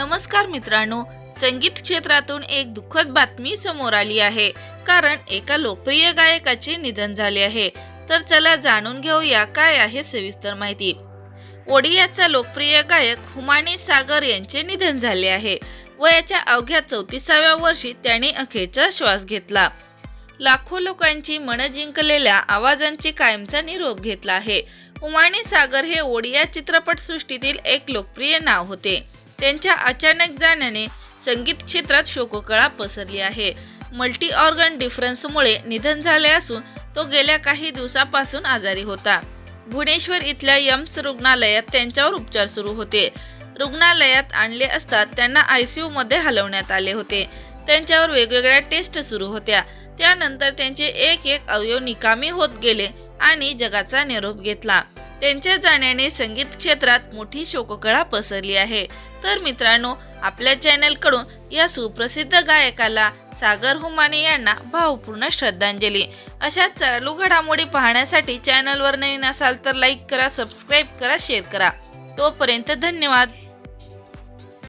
नमस्कार मित्रांनो संगीत क्षेत्रातून एक दुःखद बातमी समोर आली आहे. कारण एका लोकप्रिय गायकाचे निधन झाले आहे. तर चला जाणून घेऊया काय आहे सविस्तर माहिती. ओडियाचा लोकप्रिय गायक हुमानी सागर यांचे निधन झाले आहे. वयाच्या अवघ्या चौतीसाव्या वर्षी त्याने अखेरचा श्वास घेतला. लाखो लोकांची मन जिंकलेल्या आवाजांची कायमचा निरोप घेतला आहे. हुमानी सागर हे ओडिया चित्रपटसृष्टीतील एक लोकप्रिय नाव होते. त्यांच्या अचानक जाण्याने संगीत क्षेत्रात शोककळा पसरली आहे. मल्टी ऑर्गन डिफरन्समुळे निधन झाले असून तो गेल्या काही दिवसापासून आजारी होता. भुवनेश्वर इथल्या यम्स रुग्णालयात त्यांच्यावर उपचार सुरू होते. रुग्णालयात आणले असता त्यांना आय सी मध्ये हलवण्यात आले होते. त्यांच्यावर वेगवेगळ्या टेस्ट सुरू होत्या. त्यानंतर त्यांचे एक एक अवयव निकामी होत गेले आणि जगाचा निरोप घेतला. त्यांच्या जाण्याने संगीत क्षेत्रात मोठी शोककळा पसरली आहे. तर मित्रांनो आपल्या चॅनलकडून या सुप्रसिद्ध गायकाला सागर हुमाने यांना भावपूर्ण श्रद्धांजली. अशा चालू घडामोडी पाहण्यासाठी चॅनलवर नवीन असाल तर लाईक करा सबस्क्राईब करा शेअर करा. तोपर्यंत धन्यवाद.